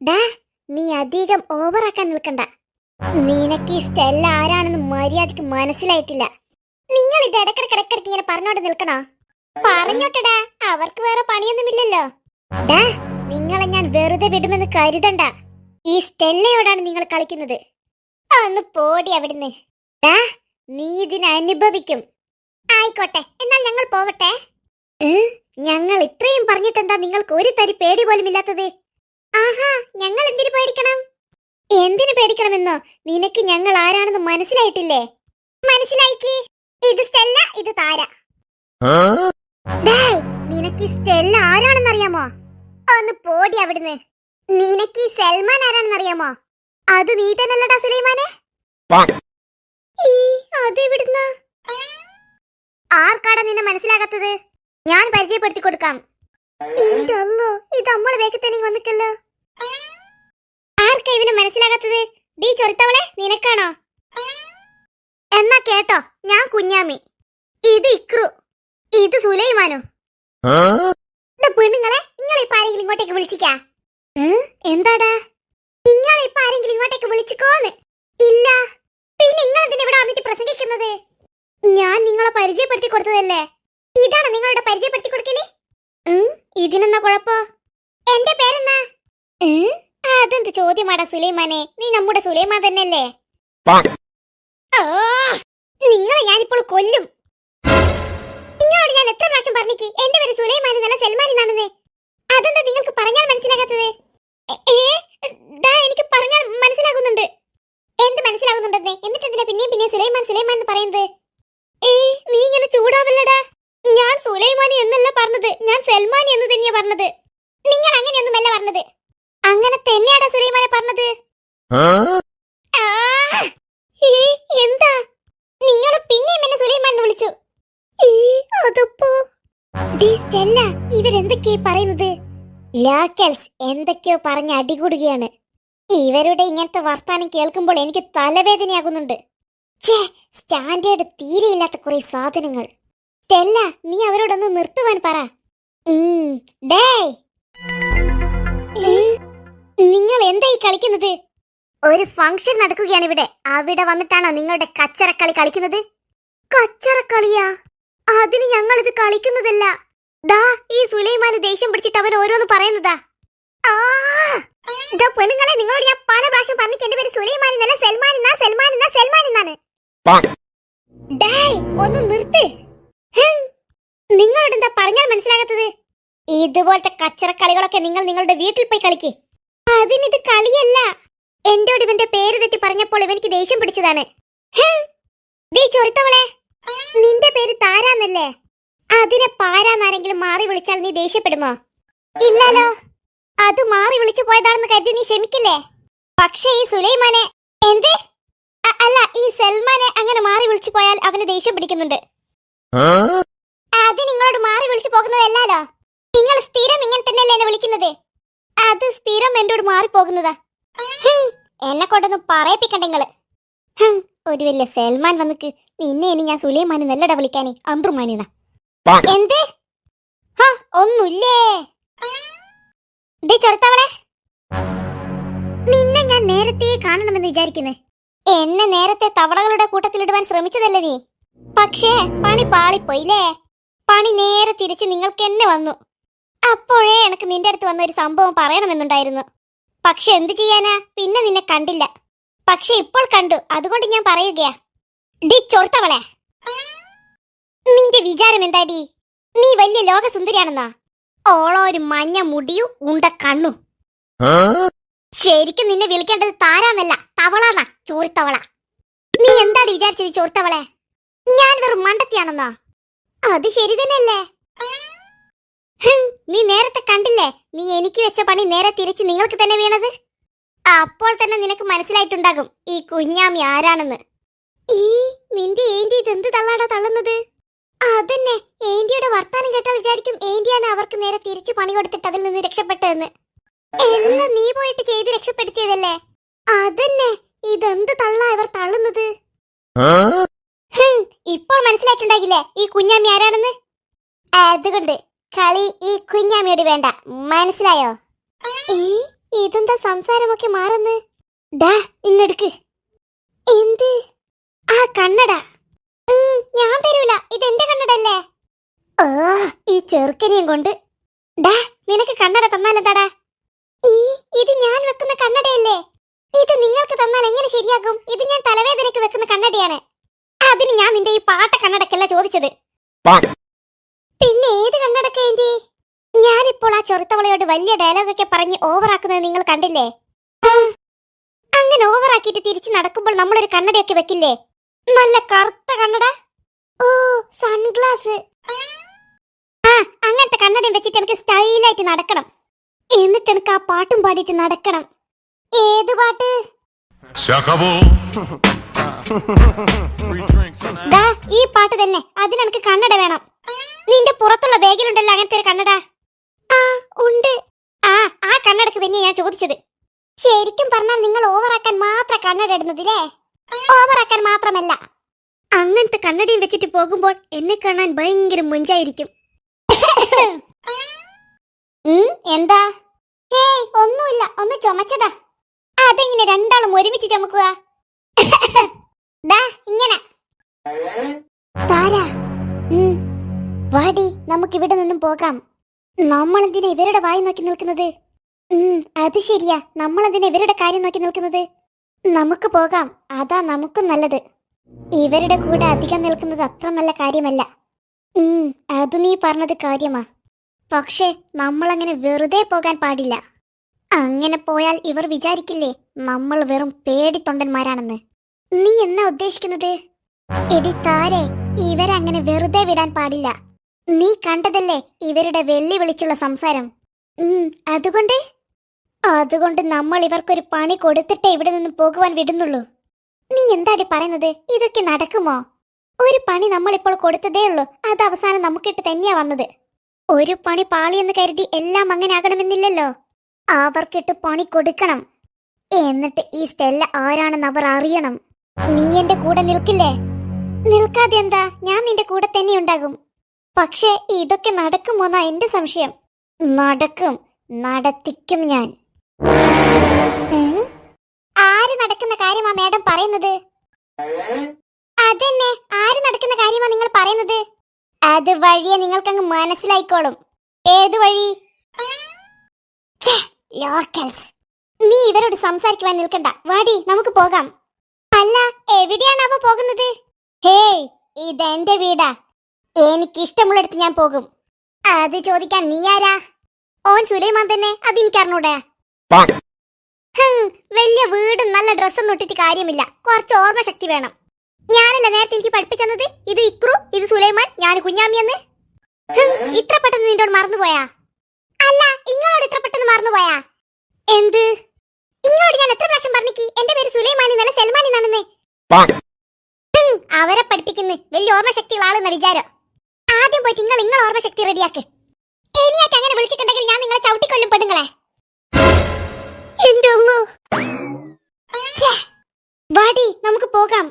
ഡാ നീ അധികം ഓവറാക്കാൻ നിൽക്കണ്ട. നിനക്ക് ഈ സ്റ്റെല്ല ആരാണെന്ന് മര്യാദയ്ക്ക് മനസ്സിലായിട്ടില്ല. നിങ്ങൾ ഇത് ഇടക്കിടക്ക് ഇടക്കിടക്ക് ഇങ്ങനെ പറഞ്ഞോണ്ട് നിൽക്കണോ? പറഞ്ഞോട്ടടാ അവർക്ക് വേറെ പണിയൊന്നുമില്ലല്ലോ. ഡാ നിങ്ങളെ ഞാൻ വെറുതെ വിടുമെന്ന് കരുതണ്ട. ഈ സ്റ്റെല്ലയോടാണ് നിങ്ങൾ കളിക്കുന്നത്. ഒന്ന് പോടി അവിടുന്ന്. ഡാ നീ ഇതിനെ അനുഭവിക്കും. ആയിക്കോട്ടെ എന്നാൽ ഞങ്ങൾ പോവട്ടെ ഏ? ഞങ്ങൾ ഇത്രയും പറഞ്ഞിട്ടെന്താ നിങ്ങൾക്ക് ഒരു തരി പേടി പോലും ഇല്ലാത്തത് ആഹാ എന്തിനു പേടിക്കണം? എന്തിനു പേടിക്കണമെന്നോ? നിനക്ക് ഞങ്ങൾ ആരാണെന്ന് മനസ്സിലായിട്ടില്ലേ? മനസ്സിലായിക്ക്. ഇത് സ്റ്റെല്ല ഇത് താര. നിനക്ക് സ്റ്റെല്ല ആരാണെന്ന് അറിയാമോ ഒന്ന് പോടി അവിടുന്ന്. നിനക്ക് സൽമാൻ ആരാണെന്ന് അറിയാമോ അത് നീ തന്നെല്ലടാ സുലൈമാനെ? അതെവിടുന്ന? ആർക്കാടാ നിന്നെ മനസ്സിലാകാത്തത്? ഞാൻ പരിചയപ്പെടുത്തി കൊടുക്കാം എന്റെ അല്ലോ ഇത് നമ്മളെ വേഗത്തന്നെ തന്നെ വന്നിക്കല്ലോ ആർക്കാ ഇവന് മനസ്സിലാകാത്തത്? ഡീ ചൊരുത്തവളെ നിനക്കാണോ? എന്നാ കേട്ടോ ഞാൻ കുഞ്ഞാമി. ഇത് ഇക്രു. ഇത് സുലൈമാനു. പെണ്ണുങ്ങളെ നിങ്ങളെ ഇപ്പൊ ആരെങ്കിലും ഇങ്ങോട്ടേക്ക് വിളിച്ചിക്കാ? എന്താടാ? നിങ്ങളെ ഇപ്പൊ ആരെങ്കിലും ഇങ്ങോട്ടേക്ക് വിളിച്ചിക്കോന്ന്? ഇല്ല. പിന്നെ നിങ്ങൾ എന്തിനാ ഇവിടെ വന്നിട്ട് പ്രസംഗിക്കുന്നത്? ഞാൻ നിങ്ങളെ പരിചയപ്പെടുത്തി കൊടുത്തതല്ലേ? ഇതാണ് നിങ്ങളുടെ പരിചയപ്പെടുത്തി കൊടുക്കൽ? ഇതിനെന്താ ഇതിനെന്നാ കുഴപ്പോ? എന്റെ പേരെന്നാ? അതെന്ത് ചോദ്യമാടാ സുലൈമാനെ? നീ നമ്മുടെ സുലൈമാൻ തന്നെയല്ലേ? നിങ്ങളെ ഞാനിപ്പോൾ കൊല്ലും. നിങ്ങളോട് ഞാൻ എത്ര പ്രാവശ്യം പറഞ്ഞിക്ക്? എന്റെ പേര് സുലൈമാൻ നല്ല സൽമാൻ എന്നാണെന്ന്. അതെന്താ നിങ്ങൾക്ക് പറഞ്ഞാൽ മനസ്സിലാകാത്തത്? എനിക്ക് പറഞ്ഞാൽ മനസ്സിലാകുന്നുണ്ട്. എന്ത് മനസ്സിലാകുന്നുണ്ടെന്നേ? എന്നിട്ട് എന്തിനാ പിന്നെയും പിന്നെയും സുലൈമാൻ സുലൈമാൻ എന്ന് പറയുന്നത്? ഏ നീ ഇങ്ങനെ ചൂടാവല്ലടാ. ഞാൻ സുലൈമാനി എന്നല്ല പറഞ്ഞത്. ഞാൻ സൽമാനി എന്ന് തന്നെയാ പറഞ്ഞത്. നിങ്ങൾ അങ്ങനെയൊന്നുമല്ല പറഞ്ഞത്. അങ്ങനെ തന്നെയാടാ സുലൈമാനെ പറഞ്ഞത്. എന്താ? നിങ്ങൾ പിന്നെയും എന്നെ സുലൈമാൻ എന്ന് വിളിച്ചു. അതപ്പോ? സ്റ്റെല്ല ഇവരെന്തൊക്കെയാ പറയുന്നത്? ലാക്കൽസ് എന്തൊക്കെയോ പറഞ്ഞ് അടികൂടുകയാണ്. ഇവരുടെ ഇങ്ങനത്തെ വർത്താനം കേൾക്കുമ്പോൾ എനിക്ക് തലവേദനയാകുന്നുണ്ട്. ചേ സ്റ്റാൻഡേർഡ് തീരെയില്ലാത്ത കുറെ സാധനങ്ങൾ. സ്റ്റെല്ല നീ അവരോടൊന്ന് നിർത്തുവാൻ പറ. ഉം, ഡേ നിങ്ങൾ എന്തായി കളിക്കുന്നത്? ഒരു ഫംഗ്ഷൻ നടക്കുകയാണ് ഇവിടെ. അവിടെ വന്നിട്ടാണോ നിങ്ങളുടെ കച്ചറക്കളി കളിക്കുന്നത്? കച്ചറക്കളിയാ? അതിന് ഞങ്ങൾ ഇത് കളിക്കുന്നതല്ല. ദാ ഈ സുലൈമാന് ദേഷ്യം പിടിച്ചിട്ട് അവൻ ഓരോന്ന് പറയുന്നതാ. ദാ പെണ്ണുങ്ങളെ നിങ്ങളോട് ഞാൻ പല പ്രാവശ്യം പറഞ്ഞിട്ട് എന്റെ പേര് സുലൈമാൻ എന്നല്ല സൽമാൻ എന്നാ സൽമാൻ എന്നാ സൽമാൻ എന്നാണ് ഡേയ്, ഒന്ന് നിർത്ത്. നിങ്ങളോട് എന്താ പറഞ്ഞാൽ മനസ്സിലാകാത്തത്? ഇതുപോലത്തെ കച്ചറക്കളികളൊക്കെ നിങ്ങൾ നിങ്ങളുടെ വീട്ടിൽ പോയി കളിക്ക്. അതിനിത് കളിയല്ല. എന്റോട് ഇവന്റെ പേര് തെറ്റി പറഞ്ഞപ്പോൾ ഇവനിക്ക് ദേഷ്യം പിടിച്ചതാണ്. ദേ ചൊരുത്തവളെ നിന്റെ പേര് താരാന്നല്ലേ? അതിനെ പാരാന്നാരെങ്കിലും മാറി വിളിച്ചാൽ നീ ദേഷ്യപ്പെടുമോ? ഇല്ലല്ലോ അത് മാറി വിളിച്ചു പോയതാണെന്ന് കരുതി നീ ക്ഷമിക്കില്ലേ? പക്ഷേ ഈ സുലൈമാനെ എന്ത്? അല്ല ഈ സൽമാനെ അങ്ങനെ മാറി വിളിച്ചു പോയാൽ അവന് ദേഷ്യം പിടിക്കുന്നുണ്ട്. അത് നിങ്ങളോട് മാറി വിളിച്ചു പോകുന്നതല്ലോ നിങ്ങൾ സ്ഥിരം ഇങ്ങനെ തന്നെയല്ലേ എന്നെ വിളിക്കുന്നത്? അത് സ്ഥിരം എന്നോട് മാറി പോകുന്നതാ ഹും, എന്നെ കൊണ്ടൊന്നും പറയിപ്പിക്കണ്ട നിങ്ങൾ. ഒരു വലിയ സൽമാൻ വന്നിക്ക്. നിന്നെ ഇനി ഞാൻ സുലൈമാനെ നല്ലട വിളിക്കാനേ അന്തർമാനിന്ന എന്ത്? ഹാ, ഒന്നുമില്ലേ ചെറുത്തവളെ. നിന്നെ ഞാൻ നേരത്തെ കാണണമെന്ന് വിചാരിക്കുന്നേ. എന്നെ നേരത്തെ തവളകളുടെ കൂട്ടത്തിലിടുവാൻ ശ്രമിച്ചതല്ലേ നീ? പക്ഷേ പണി പാളിപ്പോയില്ലേ? പണി നേരെ തിരിച്ച് നിങ്ങൾക്ക് എന്നെ വന്നു. അപ്പോഴേ എനിക്ക് നിന്റെ അടുത്ത് വന്ന ഒരു സംഭവം പറയണമെന്നുണ്ടായിരുന്നു. പക്ഷെ എന്ത് ചെയ്യാനാ? പിന്നെ നിന്നെ കണ്ടില്ല. പക്ഷെ ഇപ്പോൾ കണ്ടു. അതുകൊണ്ട് ഞാൻ പറയുകയാ. ഡി ചൊറുത്തവളെ നിന്റെ വിചാരം എന്താടി? നീ വലിയ ലോകസുന്ദരിയാണെന്നാ? ഓളോ ഒരു മഞ്ഞ മുടിയും ഉണ്ട കണ്ണു. ശരിക്കും നിന്നെ വിളിക്കേണ്ടത് താരാന്നല്ല തവളാന്നാ ചോറിത്തവള നീ എന്താണ് വിചാരിച്ചത് ചോർത്തവളെ? ഞാൻ വെറും മണ്ടത്തിയാണെന്നോ? അത് ശരി തന്നെയല്ലേ. നീ നേരത്തെ കണ്ടില്ലേ? നീ എനിക്ക് വെച്ച പണി നേരെ തിരിച്ച് നിങ്ങൾക്ക് തന്നെ വീണത്? അപ്പോൾ തന്നെ നിനക്ക് മനസ്സിലായിട്ടുണ്ടാകും ഈ കുഞ്ഞാമി ആരാണെന്ന്. ഈ നിന്റെ ഏന്റി ഇതെന്ത് തള്ളാടാ തള്ളുന്നത്? അതന്നെ ഏന്റിയുടെ വർത്താനം കേട്ടാൽ വിചാരിക്കും ഏന്റിയാണ് അവർക്ക് നേരെ തിരിച്ചു പണി കൊടുത്തിട്ട് അതിൽ നിന്ന് രക്ഷപ്പെട്ടതെന്ന്. എല്ലാം നീ പോയിട്ട് ചെയ്ത് രക്ഷപ്പെടുത്തിയതല്ലേ? അതന്നെ ഇതെന്ത് തള്ള ഇവർ തള്ളുന്നത്? ഇപ്പോൾ മനസ്സിലായിട്ടുണ്ടാകില്ലേ ഈ കുഞ്ഞാമി ആരാണെന്ന്? അതുകൊണ്ട് കളി ഈ കുഞ്ഞാമ്മയോട് വേണ്ട. മനസ്സിലായോ? ഏ ഇതെന്താ സംസാരമൊക്കെ മാറുന്ന്? ഡാ ഇങ്ങെടുക്ക്. എന്ത്? ആ കണ്ണട. ഞാൻ തരൂല. ഇതെന്റെ കണ്ണടല്ലേ? ഓ ഈ ചെറുക്കനെയും കൊണ്ട്. ഡാ നിനക്ക് കണ്ണട തന്നാലെന്താടാ? ഈ ഇത് ഞാൻ വെക്കുന്ന കണ്ണടയല്ലേ? ഇത് നിങ്ങൾക്ക് തന്നാൽ എങ്ങനെ ശരിയാകും? ഇത് ഞാൻ തലവേദനയ്ക്ക് വെക്കുന്ന കണ്ണടയാണ്. അതിന് ഞാൻ നിന്റെ ഈ പാട്ട കണ്ണടക്കല്ല ചോദിച്ചത്. പിന്നെ ഏത് കണ്ണടക്കേന്റെ ഞാനിപ്പോൾ ആ ചെറുത്തവളയോട് വലിയ ഡയലോഗൊക്കെ പറഞ്ഞ് ഓവറാക്കുന്നത് നിങ്ങൾ കണ്ടില്ലേ? അങ്ങനെ ഓവറാക്കിയിട്ട് തിരിച്ചു നടക്കുമ്പോൾ നമ്മളൊരു കണ്ണടയൊക്കെ വെക്കില്ലേ? നല്ല കറുത്ത കണ്ണട? ഓ സൺഗ്ലാസ്. ആ അങ്ങനത്തെ കണ്ണടയും വെച്ചിട്ട് എനിക്ക് സ്റ്റൈലായിട്ട് നടക്കണം. എന്നിട്ട് എനിക്ക് ആ പാട്ടും പാടിയിട്ട് നടക്കണം. ഏത് പാട്ട്? ഈ പാട്ട് തന്നെ. അതിനെനിക്ക് കണ്ണട വേണം. നിന്റെ പുറത്തുള്ള ബാഗിലുണ്ടല്ലോ അങ്ങനത്തെ ഒരു കണ്ണട? ആ ഉണ്ട്. ആ ആ കണ്ണടക്ക് തന്നെയാ ഞാൻ ചോദിച്ചത്. ശരിക്കും പറഞ്ഞാൽ നിങ്ങൾ ഓവറാക്കാൻ മാത്രം കണ്ണട ഇടുന്നതില്ലേ ഓവറാക്കാൻ മാത്രമല്ല. അങ്ങനത്തെ കണ്ണടയും വെച്ചിട്ട് പോകുമ്പോൾ എന്നെ കാണാൻ ഭയങ്കര മുഞ്ചായിരിക്കും. എന്താ? ഏയ് ഒന്നുമില്ല. ഒന്ന് ചുമച്ചതാ. അതെങ്ങനെ രണ്ടാളും ഒരുമിച്ച് ചുമക്കുക ദാ ഇങ്ങനെ. താര വാടി നമുക്ക് ഇവിടെ നിന്നും പോകാം. നമ്മൾ എന്തിനാ ഇവരുടെ വായി നോക്കി നിൽക്കുന്നത്? ഉം, അത് ശരിയാ. നമ്മൾ എന്തിനാ ഇവരുടെ കാര്യം നോക്കി നിൽക്കുന്നത്? നമുക്ക് പോകാം. അതാ നമുക്കും നല്ലത്. ഇവരുടെ കൂടെ അധികം നിൽക്കുന്നത് അത്ര നല്ല കാര്യമല്ല. ഉം, അത് നീ പറഞ്ഞത് കാര്യമാ. പക്ഷേ നമ്മളങ്ങനെ വെറുതെ പോകാൻ പാടില്ല. അങ്ങനെ പോയാൽ ഇവർ വിചാരിക്കില്ലേ നമ്മൾ വെറും പേടിത്തൊണ്ടന്മാരാണെന്ന്. നീ എന്നാ ഉദ്ദേശിക്കുന്നത്? എടി താരെ ഇവരങ്ങനെ വെറുതെ വിടാൻ പാടില്ല. നീ കണ്ടതല്ലേ ഇവരുടെ വെള്ളി വിളിച്ചുള്ള സംസാരം അതുകൊണ്ട്? അതുകൊണ്ട് നമ്മൾ ഇവർക്കൊരു പണി കൊടുത്തിട്ടേ ഇവിടെ നിന്ന് പോകുവാൻ വിടുന്നുള്ളൂ. നീ എന്താടി പറയുന്നത്? ഇതൊക്കെ നടക്കുമോ? ഒരു പണി നമ്മളിപ്പോൾ കൊടുത്തതേ ഉള്ളൂ. അത് അവസാനം നമുക്കിട്ട് തന്നെയാ വന്നത്. ഒരു പണി പാളിയെന്ന് കരുതി എല്ലാം അങ്ങനെ ആകണമെന്നില്ലല്ലോ. അവർക്കിട്ട് പണി കൊടുക്കണം. എന്നിട്ട് ഈ സ്റ്റെല്ല ആരാണെന്ന് അവർ അറിയണം. നീ എന്റെ കൂടെ നിൽക്കില്ലേ? നിൽക്കാതെ എന്താ ഞാൻ നിന്റെ കൂടെ തന്നെ ഉണ്ടാകും. പക്ഷേ ഇതൊക്കെ നടക്കുമോന്നാ എന്റെ സംശയം. നടക്കും. നടത്തിക്കും ഞാൻ. ആര് നടക്കുന്ന കാര്യമാ മാഡം പറയുന്നത്? അതെന്നെ. ആര് നടക്കുന്ന കാര്യമാ നിങ്ങൾ പറയുന്നത്? അത് വഴിയെ നിങ്ങൾക്കങ്ങ് മനസ്സിലായിക്കോളും. ഏത് വഴി? ലോക്കൽസ്. നീ ഇവരോട് സംസാരിക്കുവാൻ നിൽക്കണ്ട. വാടി നമുക്ക് പോകാം. അല്ല എവിടെയാണ് അവ പോകുന്നത്? ഹേയ് ഇതെന്റെ വീടാ. എനിക്ക് ഇഷ്ടമുള്ളിടത്ത് ഞാൻ പോകും. അത് ചോദിക്കാൻ നീ ആരാ? ഓൻ സുലൈമാൻ തന്നെ അത് ഹും, വലിയ വീടും നല്ല ഡ്രസ്സൊന്നും ഇട്ടിട്ട് കാര്യമില്ല. കുറച്ച് ഓർമ്മ ശക്തി വേണം. ഞാനല്ല നേരത്തെ എനിക്ക് പഠിപ്പിച്ചത് ഇത് ഇക്രു ഇത് സുലൈമാൻ ഞാൻ കുഞ്ഞാമിയെന്ന് ഇത്ര പെട്ടെന്ന് നിന്നോട് മറന്നുപോയാ അല്ല ഇങ്ങോട് ഇത്ര പെട്ടെന്ന് മറന്നുപോയാ എന്ത്? ഇങ്ങോട് ഞാൻ എത്ര പ്രാവശ്യം പറഞ്ഞിക്ക്? എന്റെ പേര് സുലൈമാനി നല്ല സൽമാനി എന്നാണെന്ന്? ഹും, അവരെ പഠിപ്പിക്കുന്നു വലിയ ഓർമ്മശക്തിയുള്ള ആളെന്ന വിചാരം. ആദ്യം പോയി നിങ്ങൾ നിങ്ങൾ ഓർമ്മശക്തി റെഡിയാക്ക്. ഇനിയായിട്ട് അങ്ങനെ വിളിച്ചിട്ടുണ്ടെങ്കിൽ ഞാൻ നിങ്ങളെ ചവിട്ടിക്കൊല്ലും പെണ്ണുങ്ങളെ. എന്റെ വാടി നമുക്ക് പോകാം.